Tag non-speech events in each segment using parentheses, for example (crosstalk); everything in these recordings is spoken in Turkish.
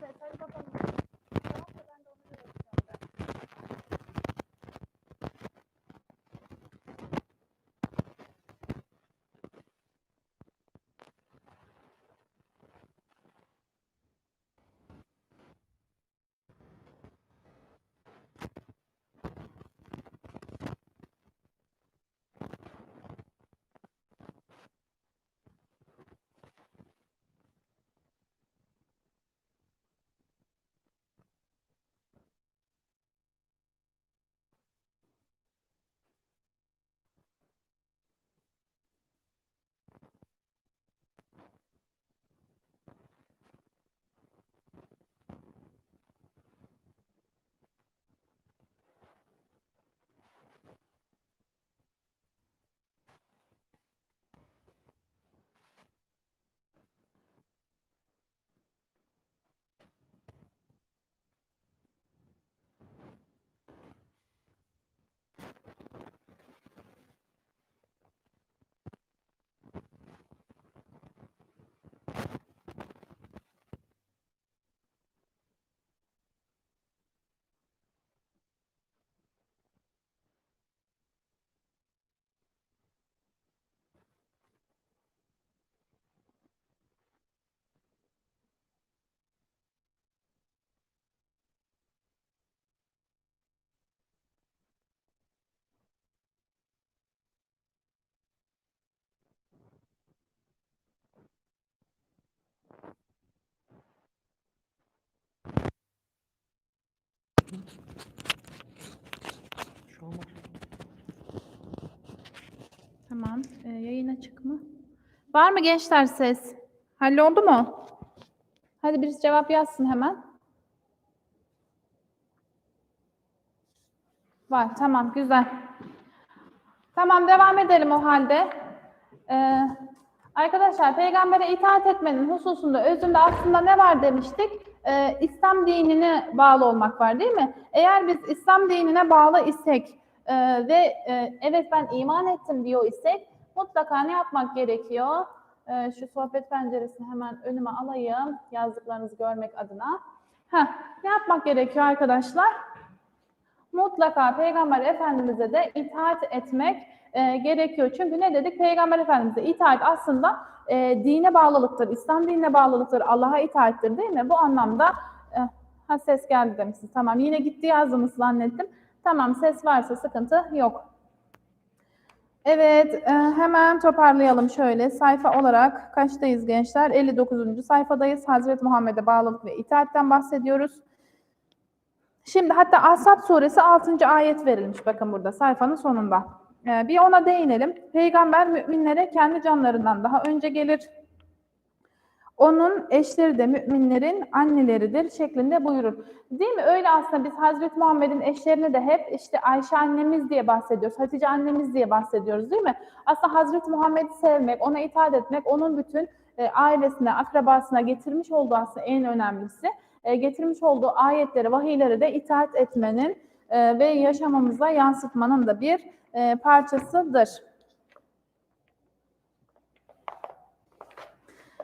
That's it. Şu an. Tamam. Ee, yayın açık mı? Var mı gençler ses? Halloldu mu? Hadi birisi cevap yazsın hemen. Var. Tamam. Güzel. Tamam. Devam edelim o halde. Ee, arkadaşlar peygambere itaat etmenin hususunda özünde aslında ne var demiştik? Ee, İslam dinine bağlı olmak var değil mi? Eğer biz İslam dinine bağlı isek e, ve e, evet ben iman ettim diyor isek mutlaka ne yapmak gerekiyor? Ee, şu sohbet penceresini hemen önüme alayım yazdıklarınızı görmek adına. Heh, ne yapmak gerekiyor arkadaşlar? Mutlaka Peygamber Efendimiz'e de itaat etmek e, gerekiyor. Çünkü ne dedik? Peygamber Efendimiz'e itaat aslında e, dine bağlılıktır, İslam dinine bağlılıktır, Allah'a itaattir değil mi? Bu anlamda e, ha ses geldi demişsiniz. Tamam yine gitti yazdınız zannettim. Tamam ses varsa sıkıntı yok. Evet, e, hemen toparlayalım şöyle. Sayfa olarak kaçtayız gençler? 59. sayfadayız. Hazreti Muhammed'e bağlılık ve itaatten bahsediyoruz. Şimdi hatta Ashab suresi 6. ayet verilmiş bakın burada sayfanın sonunda. Ee, bir ona değinelim. Peygamber müminlere kendi canlarından daha önce gelir. Onun eşleri de müminlerin anneleridir şeklinde buyurur. Değil mi? Öyle aslında biz Hazreti Muhammed'in eşlerini de hep işte Ayşe annemiz diye bahsediyoruz. Hatice annemiz diye bahsediyoruz değil mi? Aslında Hazreti Muhammed'i sevmek, ona itaat etmek, onun bütün e, ailesine, akrabasına getirmiş olduğu aslında en önemlisi. E, getirmiş olduğu ayetleri, vahiyleri de itaat etmenin e, ve yaşamamıza yansıtmanın da bir e, parçasıdır.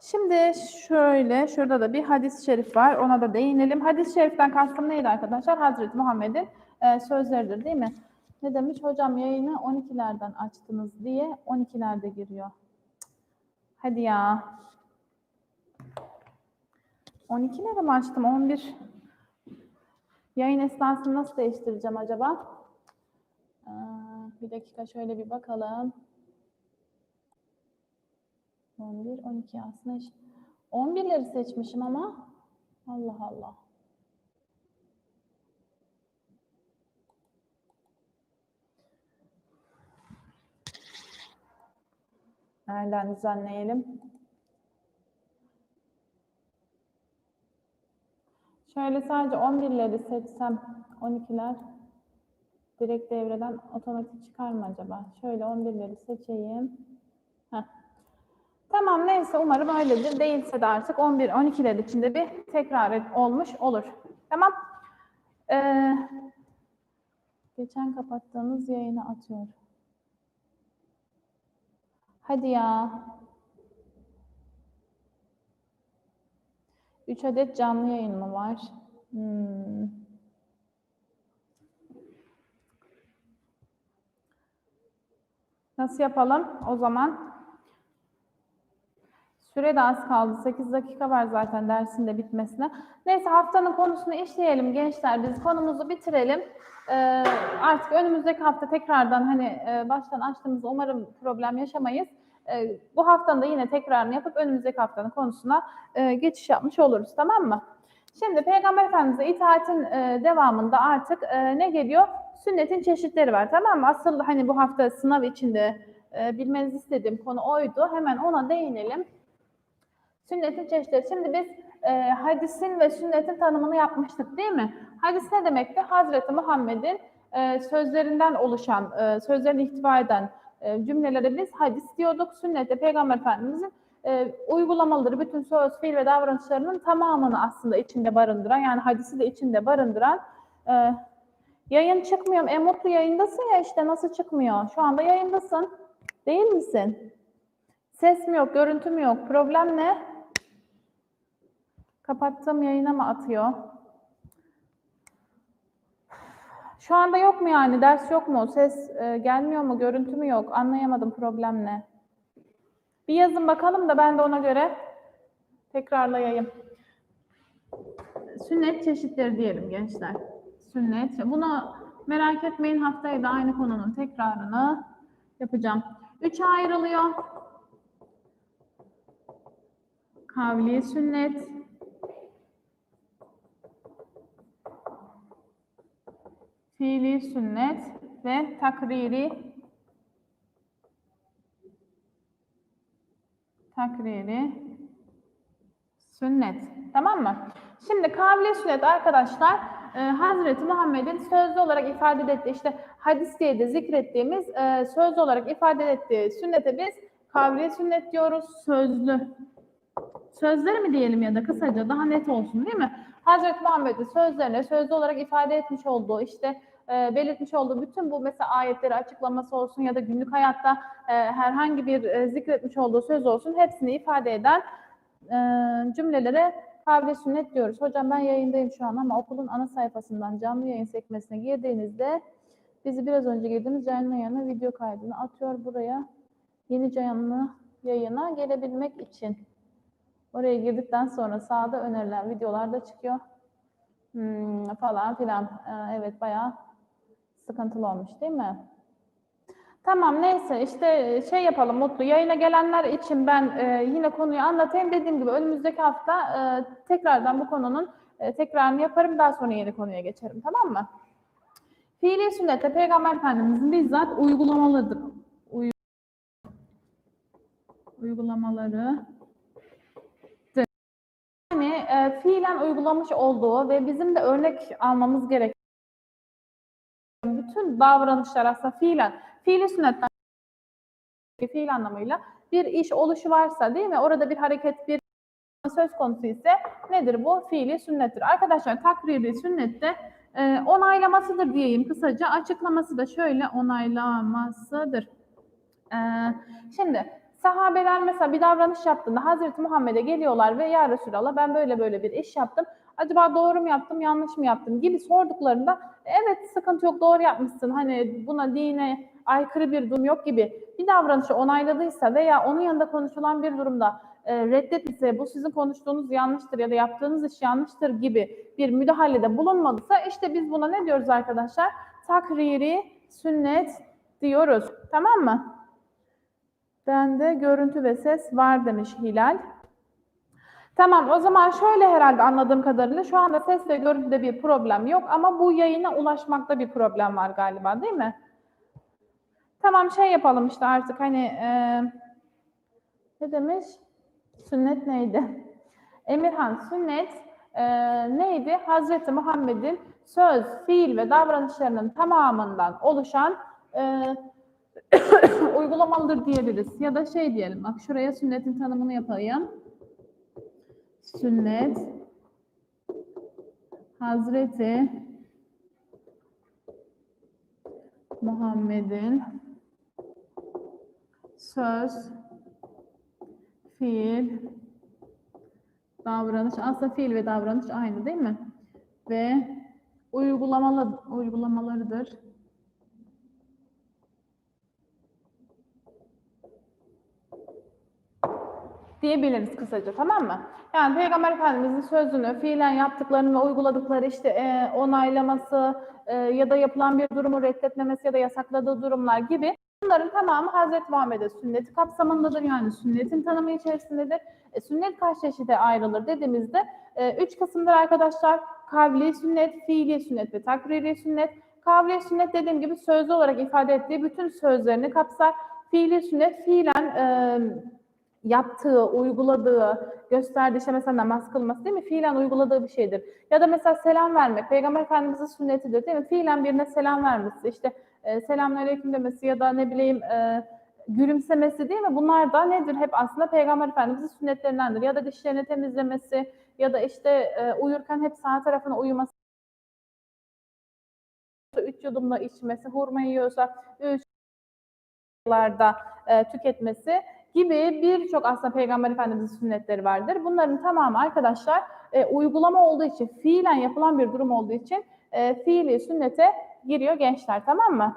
Şimdi şöyle, şurada da bir hadis-i şerif var. Ona da değinelim. Hadis-i şeriften kastım neydi arkadaşlar? Hazreti Muhammed'in e, sözleridir değil mi? Ne demiş? Hocam yayını 12'lerden açtınız diye 12'lerde giriyor. Hadi ya. 12'leri mi açtım? 11. Yayın esnasını nasıl değiştireceğim acaba? Ee, bir dakika şöyle bir bakalım. 11, 12 aslında hiç- 11'leri seçmişim ama Allah Allah. Nereden düzenleyelim? Şöyle sadece 11'leri seçsem 12'ler direkt devreden otomatik çıkar mı acaba? Şöyle 11'leri seçeyim. Heh. Tamam neyse umarım öyledir. Değilse de artık 11 12'ler içinde bir tekrar olmuş olur. Tamam. Ee, geçen kapattığınız yayını atıyor. Hadi ya. 3 adet canlı yayın mı var? Hmm. Nasıl yapalım o zaman? Süre de az kaldı. 8 dakika var zaten dersin de bitmesine. Neyse haftanın konusunu işleyelim gençler. Biz konumuzu bitirelim. Ee, artık önümüzdeki hafta tekrardan hani e, baştan açtığımızda umarım problem yaşamayız. Ee, bu haftanın da yine tekrarını yapıp önümüzdeki haftanın konusuna e, geçiş yapmış oluruz. Tamam mı? Şimdi Peygamber Efendimiz'e itaatin e, devamında artık e, ne geliyor? Sünnetin çeşitleri var. Tamam mı? Asıl hani bu hafta sınav içinde e, bilmenizi istediğim konu oydu. Hemen ona değinelim. Sünnetin çeşitleri. Şimdi biz e, hadisin ve sünnetin tanımını yapmıştık değil mi? Hadis ne demekti? Hazreti Muhammed'in e, sözlerinden oluşan, e, sözlerini ihtiva eden e, cümlelere biz hadis diyorduk. Sünnette Peygamber Efendimiz'in e, uygulamaları, bütün söz, fiil ve davranışlarının tamamını aslında içinde barındıran, yani hadisi de içinde barındıran e, yayın çıkmıyor. E mutlu yayındasın ya işte nasıl çıkmıyor? Şu anda yayındasın. Değil misin? Ses mi yok, görüntü mü yok? Problem ne? Kapattığım yayına mı atıyor? Şu anda yok mu yani? Ders yok mu? Ses e, gelmiyor mu? Görüntü mü yok? Anlayamadım problem ne? Bir yazın bakalım da ben de ona göre tekrarlayayım. Sünnet çeşitleri diyelim gençler. Sünnet. Bunu merak etmeyin haftaya da aynı konunun tekrarını yapacağım. Üçe ayrılıyor. Kavli sünnet, fiili sünnet ve takriri takriri sünnet. Tamam mı? Şimdi kavli sünnet arkadaşlar e, Hazreti Muhammed'in sözlü olarak ifade ettiği işte hadis diye de zikrettiğimiz e, sözlü olarak ifade ettiği sünnete biz kavli sünnet diyoruz. Sözlü. Sözleri mi diyelim ya da kısaca daha net olsun değil mi? Hazreti Muhammed'in sözlerine sözlü olarak ifade etmiş olduğu işte e, belirtmiş olduğu bütün bu mesela ayetleri açıklaması olsun ya da günlük hayatta e, herhangi bir e, zikretmiş olduğu söz olsun hepsini ifade eden e, cümlelere kavli sünnet diyoruz. Hocam ben yayındayım şu an ama okulun ana sayfasından canlı yayın sekmesine girdiğinizde bizi biraz önce girdiğimiz canlı yayına video kaydını atıyor buraya. Yeni canlı yayına gelebilmek için. Oraya girdikten sonra sağda önerilen videolar da çıkıyor. Hmm, falan filan. Ee, evet bayağı sıkıntılı olmuş değil mi? Tamam neyse işte şey yapalım Mutlu. Yayına gelenler için ben e, yine konuyu anlatayım. Dediğim gibi önümüzdeki hafta e, tekrardan bu konunun e, tekrarını yaparım. Daha sonra yeni konuya geçerim tamam mı? Fiili sünnete Peygamber Efendimizin bizzat uygulamalıdır. Uy- uygulamaları yani e, fiilen uygulamış olduğu ve bizim de örnek almamız gereken bütün davranışlar aslında fiilen, fiili sünnetten fiil anlamıyla bir iş oluşu varsa değil mi? Orada bir hareket, bir söz konusu ise nedir bu? Fiili sünnettir. Arkadaşlar takriri sünnette e, onaylamasıdır diyeyim kısaca. Açıklaması da şöyle onaylamasıdır. E, şimdi sahabeler mesela bir davranış yaptığında Hazreti Muhammed'e geliyorlar ve ya Resulallah ben böyle böyle bir iş yaptım. Acaba doğru mu yaptım, yanlış mı yaptım gibi sorduklarında evet sıkıntı yok doğru yapmışsın. Hani buna dine aykırı bir durum yok gibi bir davranışı onayladıysa veya onun yanında konuşulan bir durumda e, reddetmişse bu sizin konuştuğunuz yanlıştır ya da yaptığınız iş yanlıştır gibi bir müdahalede bulunmadıysa işte biz buna ne diyoruz arkadaşlar? Takriri sünnet diyoruz. Tamam mı? Bende görüntü ve ses var demiş Hilal. Tamam o zaman şöyle herhalde anladığım kadarıyla şu anda ses ve görüntüde bir problem yok ama bu yayına ulaşmakta bir problem var galiba değil mi? Tamam şey yapalım işte artık hani e, ne demiş? Sünnet neydi? Emirhan sünnet e, neydi? Hazreti Muhammed'in söz, fiil ve davranışlarının tamamından oluşan e, (coughs) uygulamalıdır diyebiliriz. Ya da şey diyelim bak şuraya sünnetin tanımını yapayım. Sünnet Hazreti Muhammed'in söz, fiil, davranış. Aslında fiil ve davranış aynı değil mi? Ve uygulamalı, uygulamalarıdır. Diyebiliriz kısaca tamam mı? Yani Peygamber Efendimizin sözünü, fiilen yaptıklarını ve uyguladıkları işte e, onaylaması e, ya da yapılan bir durumu reddetmemesi ya da yasakladığı durumlar gibi bunların tamamı Hazreti Muhammed'e sünneti kapsamındadır. Yani sünnetin tanımı içerisindedir. E, sünnet kaç çeşide ayrılır dediğimizde e, üç kısımdır arkadaşlar. Kavli sünnet, fiili sünnet ve takriri sünnet. Kavli sünnet dediğim gibi sözlü olarak ifade ettiği bütün sözlerini kapsar. Fiili sünnet fiilen e, yaptığı, uyguladığı, gösterdiği işte mesela namaz kılması değil mi? Fiilen uyguladığı bir şeydir. Ya da mesela selam vermek, Peygamber Efendimiz'in sünnetidir değil mi? Fiilen birine selam vermesi, işte e, selamünaleyküm demesi ya da ne bileyim e, gülümsemesi değil mi? Bunlar da nedir? Hep aslında Peygamber Efendimiz'in sünnetlerindendir. Ya da dişlerini temizlemesi ya da işte e, uyurken hep sağ tarafına uyuması, üç yudumla içmesi, hurma yiyorsa üç yıllarda e, tüketmesi gibi birçok aslında Peygamber Efendimiz'in sünnetleri vardır. Bunların tamamı arkadaşlar e, uygulama olduğu için, fiilen yapılan bir durum olduğu için e, fiili sünnete giriyor gençler tamam mı?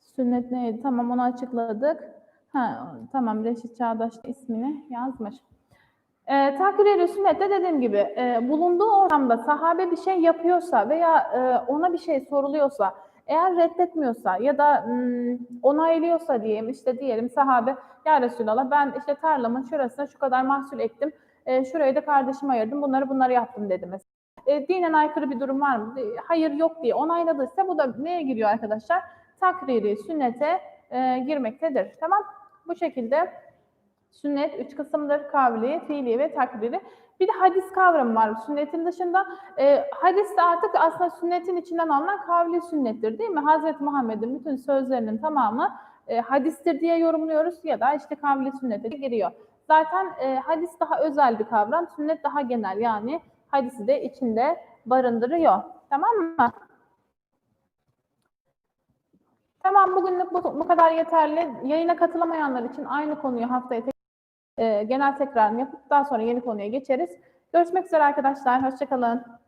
Sünnet neydi? Tamam onu açıkladık. Ha, tamam Reşit Çağdaş ismini yazmış. E, takriri sünnette dediğim gibi e, bulunduğu ortamda sahabe bir şey yapıyorsa veya e, ona bir şey soruluyorsa eğer reddetmiyorsa ya da ım, onaylıyorsa diyeyim işte diyelim sahabe ya Resulallah ben işte tarlamın şurasına şu kadar mahsul ektim. E, şurayı da kardeşime ayırdım. Bunları bunları yaptım dedi mesela. E, dinen aykırı bir durum var mı? E, Hayır yok diye onayladıysa bu da neye giriyor arkadaşlar? Takriri sünnete e, girmektedir. Tamam. Bu şekilde Sünnet üç kısımdır. Kavli, fiili ve takriri. Bir de hadis kavramı var sünnetin dışında. E, hadis de artık aslında sünnetin içinden alınan kavli sünnettir değil mi? Hazreti Muhammed'in bütün sözlerinin tamamı e, hadistir diye yorumluyoruz ya da işte kavli sünnete giriyor. Zaten e, hadis daha özel bir kavram, sünnet daha genel yani hadisi de içinde barındırıyor. Tamam mı? Tamam bugünlük bu, bu kadar yeterli. Yayına katılamayanlar için aynı konuyu haftaya tek, e, genel tekrarını yapıp daha sonra yeni konuya geçeriz. Görüşmek üzere arkadaşlar. Hoşçakalın.